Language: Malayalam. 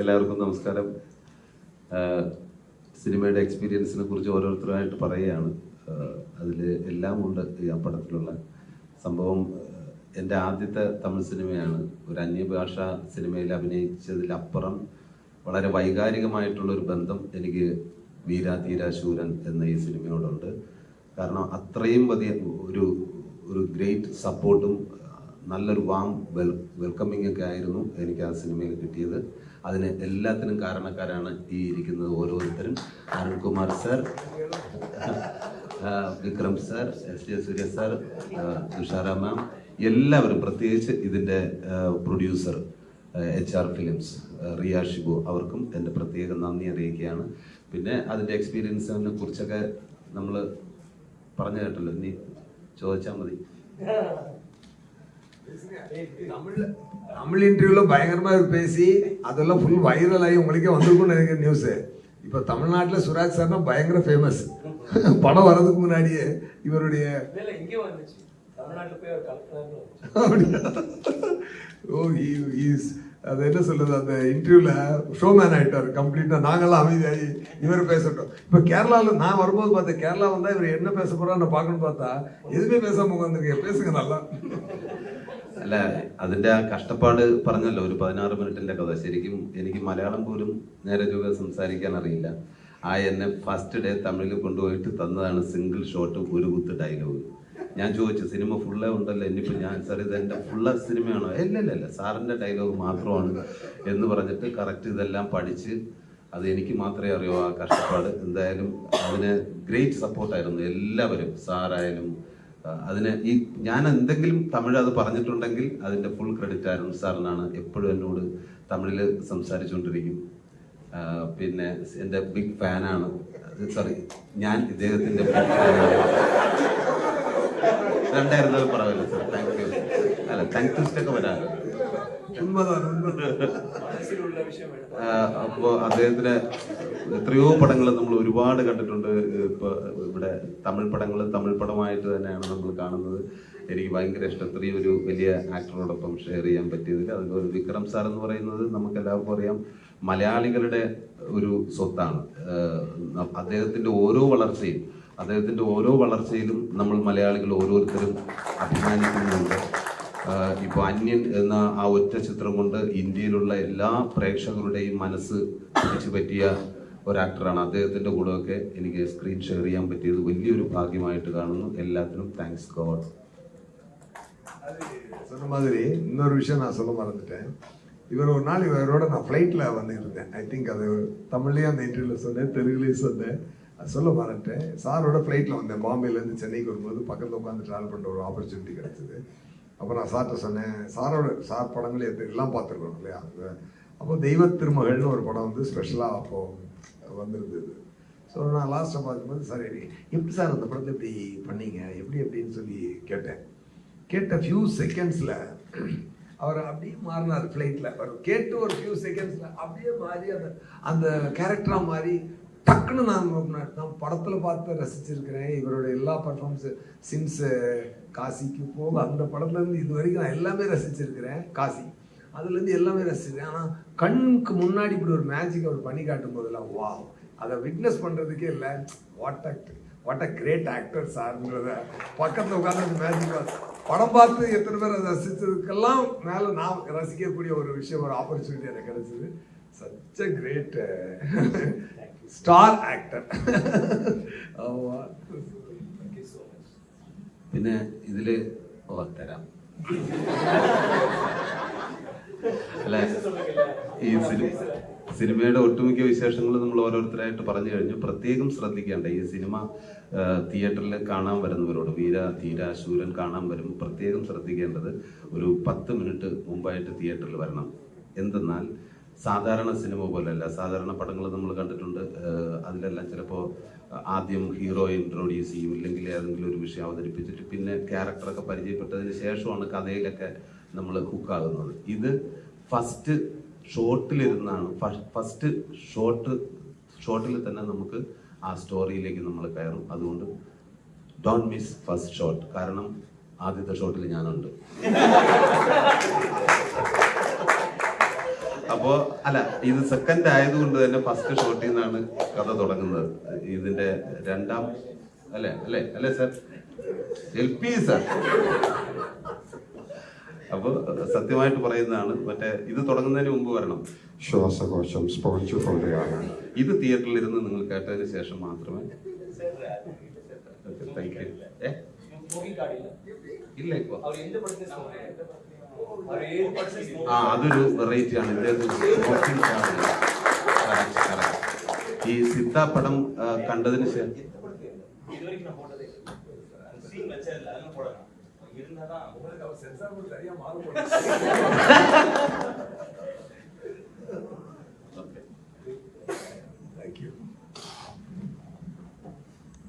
എല്ലാവർക്കും നമസ്കാരം. സിനിമയുടെ എക്സ്പീരിയൻസിനെ കുറിച്ച് ഓരോരുത്തരായിട്ട് പറയുകയാണ്. അതിൽ എല്ലാം ഉണ്ട് ഈ ആ പടത്തിലുള്ള സംഭവം. എന്റെ ആദ്യത്തെ തമിഴ് സിനിമയാണ്. ഒരു അന്യഭാഷ സിനിമയിൽ അഭിനയിച്ചതിലപ്പുറം വളരെ വൈകാരികമായിട്ടുള്ളൊരു ബന്ധം എനിക്ക് വീരാതീരാശൂരൻ എന്ന ഈ സിനിമയോടുണ്ട്. കാരണം അത്രയും വലിയ ഒരു ഒരു ഗ്രേറ്റ് സപ്പോർട്ടും നല്ലൊരു വാം വെൽ വെൽക്കമിങ് ഒക്കെ ആയിരുന്നു എനിക്ക് ആ സിനിമയിൽ കിട്ടിയത്. അതിന് എല്ലാത്തിനും കാരണക്കാരാണ് ഈ ഇരിക്കുന്നത് ഓരോരുത്തരും. Arunkumar sir Vikram sir S J Surya sir Thushara ma'am എല്ലാവരും പ്രത്യേകിച്ച് ഇതിന്റെ producer H R films Riya Shibu അവർക്കും എന്റെ പ്രത്യേക നന്ദി അറിയിക്കുകയാണ്. പിന്നെ അതിന്റെ എക്സ്പീരിയൻസിനെ കുറിച്ചൊക്കെ നമ്മൾ പറഞ്ഞു കേട്ടല്ലോ. ഇനി ചോദിച്ചാൽ മതി. தமிழ் இன்டர்வியூல பயங்கரமா இவர் பேசி அதெல்லாம் ஃபுல் வைரல் ஆகி உங்களுக்கே வந்திருக்கும்னு நினைக்கிற நியூஸ் இப்ப தமிழ்நாட்டுல சுராஜ் சார்னா பயங்கர ஃபேமஸ் படம் வர்றதுக்கு முன்னாடியே இவருடைய? ஓ இஸ் அது என்ன சொல்றது அந்த இன்டர்வியூல ஷோமேன் ஆயிட்டார் கம்ப்ளீட்டா நாங்கெல்லாம் அமைதியாகி இவர் பேசட்டும் இப்ப கேரளால நான் வரும்போது பார்த்தேன் கேரளா வந்தா இவர் என்ன பேச போறான்னு பார்க்கணும்னு பார்த்தா எதுவுமே பேசாம உட்காந்துருக்கீங்க பேசுங்க நல்லா അല്ല അതിന്റെ ആ കഷ്ടപ്പാട് പറഞ്ഞല്ലോ ഒരു പതിനാറ് മിനിറ്റിന്റെ കഥ ശരിക്കും എനിക്ക് മലയാളം പോലും നേരെ ചൊവ്വെ സംസാരിക്കാൻ അറിയില്ല ആ എന്നെ ഫസ്റ്റ് ഡേ തമിഴിൽ കൊണ്ടുപോയിട്ട് തന്നതാണ് സിംഗിൾ ഷോട്ട് ഒരു കുത്ത് ഡയലോഗ് ഞാൻ ചോദിച്ചു സിനിമ ഫുള്ളേ ഉണ്ടല്ലോ? ഇനിയിപ്പോൾ ഞാൻ സാർ ഇത് എന്റെ ഫുള്ള സിനിമയാണോ? ഇല്ല ഇല്ല ഇല്ല. സാറിന്റെ ഡയലോഗ് മാത്രമാണ്. എന്ന് പറഞ്ഞിട്ട് കറക്റ്റ് ഇതെല്ലാം പഠിച്ച് അത് എനിക്ക് മാത്രമേ അറിയൂ ആ കഷ്ടപ്പാട്. എന്തായാലും അതിന് ഗ്രേറ്റ് സപ്പോർട്ടായിരുന്നു എല്ലാവരും സാറായാലും. അതിന് ഈ ഞാൻ എന്തെങ്കിലും തമിഴ് അത് പറഞ്ഞിട്ടുണ്ടെങ്കിൽ അതിന്റെ ഫുൾ ക്രെഡിറ്റ് അരുൺ സാറിനാണ്. എപ്പോഴും എന്നോട് തമിഴിൽ സംസാരിച്ചുകൊണ്ടിരിക്കും. പിന്നെ എന്റെ ബിഗ് ഫാനാണ് സോറി ഞാൻ ഇദ്ദേഹത്തിന്റെ രണ്ടായിരുന്നത് പറയില്ല സാർ താങ്ക് യു അല്ല താങ്ക് ലിസ്റ്റൊക്കെ വരാറ് അപ്പോ അദ്ദേഹത്തിന് എത്രയോ പടങ്ങൾ നമ്മൾ ഒരുപാട് കണ്ടിട്ടുണ്ട്. ഇപ്പൊ ഇവിടെ തമിഴ് പടങ്ങൾ തമിഴ് പടമായിട്ട് തന്നെയാണ് നമ്മൾ കാണുന്നത്. എനിക്ക് ഭയങ്കര ഇഷ്ടം. ഇത്രയും ഒരു വലിയ ആക്ടറോടൊപ്പം ഷെയർ ചെയ്യാൻ പറ്റിയതിൽ അതുപോലെ വിക്രം സാർ എന്ന് പറയുന്നത് നമുക്ക് എല്ലാവർക്കും അറിയാം. മലയാളികളുടെ ഒരു സ്വത്താണ്. അദ്ദേഹത്തിന്റെ ഓരോ വളർച്ചയും അദ്ദേഹത്തിന്റെ ഓരോ വളർച്ചയിലും നമ്മൾ മലയാളികൾ ഓരോരുത്തരും അഭിമാനിക്കുന്നുണ്ട് ആഹ് ഇപ്പൊ അന്യൻ എന്ന ആ ഒറ്റ ചിത്രം കൊണ്ട് ഇന്ത്യയിലുള്ള എല്ലാ പ്രേക്ഷകരുടെയും മനസ്സ് പിടിച്ചു പറ്റിയ ഒരു ആക്ടറാണ് അദ്ദേഹത്തിന്റെ കൂടെയൊക്കെ എനിക്ക് സ്ക്രീൻ ഷെയർ ചെയ്യാൻ പറ്റിയത് വലിയൊരു ഭാഗ്യമായിട്ട് കാണുന്നു എല്ലാത്തിനും താങ്ക്സ് ഗോഡ് சொன்ன மாதிரி இன்னொரு விஷயம் நான் சொல்ல மறந்துட்டேன் இவர் ஒரு நாள் இவரோட நான் ஃப்ளைட்டில் வந்துட்டு இருந்தேன் ஐ திங்க் அது தமிழ்லேயும் அந்த இன்டர்வியூவில் சொன்னேன் தெலுங்குலேயும் சொன்னேன் அது சொல்ல மறந்துட்டேன். சாரோட ஃப்ளைட்டில் வந்தேன். பாம்பேலேருந்து சென்னைக்கு வரும்போது பக்கத்தில் உட்காந்து ட்ராவல் பண்ணுற ஒரு ஆப்பர்ச்சுனிட்டி கிடச்சிது. அப்போ நான் சார்கிட்ட சொன்னேன் சாரோட சார் படங்கள் எது எல்லாம் பார்த்துருக்கோம் இல்லையா? அப்போ தெய்வ திருமகள்னு ஒரு படம் வந்து ஸ்பெஷலாக அப்போது வந்திருந்தது. ஸோ நான் லாஸ்ட்டை பார்க்கும்போது சார் எப்படி சார் அந்த படத்தை எப்படி பண்ணீங்க? எப்படி எப்படின்னு சொல்லி கேட்டேன். கேட்ட ஃபியூ செகண்ட்ஸில் அவர் அப்படியே மாறினார் ஃப்ளைட்டில் அவர் கேட்டு ஒரு ஃபியூ செகண்ட்ஸில் அப்படியே மாறி அந்த அந்த கேரக்டராக மாறி டக்குன்னு நான் நான் படத்தில் பார்த்து ரசிச்சிருக்கிறேன். இவரோட எல்லா பர்ஃபார்மன்ஸு சின்ஸ் காசிக்கு போக அந்த படத்துலேருந்து இது வரைக்கும் நான் எல்லாமே ரசிச்சிருக்கிறேன் காசி. அதுலேருந்து எல்லாமே ரசிச்சிருக்கேன் ஆனால் கண்ணுக்கு முன்னாடி இப்படி ஒரு மேஜிக் அவர் பண்ணி காட்டும் போதெல்லாம் வா அதை விட்னஸ் பண்ணுறதுக்கே இல்லை. What act what a great actor சார்ன்றத பக்கத்தில் உட்காந்து மேஜிக் படம் பார்த்து எத்தனை பேர் ரசித்ததுக்கெல்லாம் மேலே நான் ரசிக்கக்கூடிய ஒரு விஷயம் ஒரு ஆப்பர்ச்சுனிட்டி எனக்கு கிடச்சிது. such a great star actor ஆமாம் താങ്ക് യു സോ മച്ച് പിന്നെ ഇതില് ഓ തരാം അല്ല ഈ സിനിമ സിനിമയുടെ ഒട്ടുമിക്ക വിശേഷങ്ങൾ നമ്മൾ ഓരോരുത്തരായിട്ട് പറഞ്ഞു കഴിഞ്ഞു പ്രത്യേകം ശ്രദ്ധിക്കേണ്ട ഈ സിനിമ തിയേറ്ററിൽ കാണാൻ വരുന്നവരോട് വീര ധീര ശൂരൻ കാണാൻ വരും പ്രത്യേകം ശ്രദ്ധിക്കേണ്ടത് ഒരു പത്ത് മിനിറ്റ് മുമ്പായിട്ട് തിയേറ്ററിൽ വരണം എന്തെന്നാൽ സാധാരണ സിനിമ പോലെയല്ല സാധാരണ പടങ്ങൾ നമ്മൾ കണ്ടിട്ടുണ്ട്. അതിലെല്ലാം ചിലപ്പോൾ ആദ്യം ഹീറോ ഇൻട്രോഡ്യൂസ് ചെയ്യും. ഇല്ലെങ്കിൽ ഏതെങ്കിലും ഒരു വിഷയം അവതരിപ്പിച്ചിട്ട് പിന്നെ ക്യാരക്ടറൊക്കെ പരിചയപ്പെട്ടതിന് ശേഷമാണ് കഥയിലൊക്കെ നമ്മൾ ഹുക്കാകുന്നത്. ഇത് ഫസ്റ്റ് ഷോട്ടിലിരുന്നാണ്. ഫസ്റ്റ് ഷോട്ട് ഷോട്ടിൽ തന്നെ നമുക്ക് ആ സ്റ്റോറിയിലേക്ക് നമ്മൾ കയറും. അതുകൊണ്ട് ഡോണ്ട് മിസ് ഫസ്റ്റ് ഷോട്ട്. കാരണം ആദ്യത്തെ ഷോട്ടിൽ ഞാനുണ്ട്. അപ്പോ അല്ല ഇത് സെക്കൻഡ് ആയതുകൊണ്ട് തന്നെ ഫസ്റ്റ് ഷോട്ടിൽ നിന്നാണ് കഥ തുടങ്ങുന്നത്. ഇതിന്റെ രണ്ടാം അല്ലെ അല്ലെ അല്ലെ സർ എൽ പി സർ അപ്പൊ സത്യമായിട്ട് പറയുന്നതാണ് മറ്റേ ഇത് തുടങ്ങുന്നതിന് മുമ്പ് വരണം. ശ്വാസകോശം സ്പോഞ്ച് പോലെയാണ് ഇത് തിയേറ്ററിൽ ഇരുന്ന് നിങ്ങൾ കേട്ടതിന് ശേഷം മാത്രമേ താങ്ക് യു ഇല്ല ഇപ്പൊ. അവർ എന്ത് പഠിച്ച സ്മോക്കിംഗ് അവർ ഏത് പഠിച്ച ആ സ്മോക്കിംഗ് അതൊരു വെറൈറ്റി ആണ് ഇദ്ദേഹത്തിന് smoking ആണ്. Correct, correct. ഈ സിദ്ധ പടം ആ, കണ്ടതിന് ശേഷം இது வரைக்கும் நான் போட்டதே சீன் வச்சதில்ல அதெல்லாம் போடலாம் இருந்தாதான்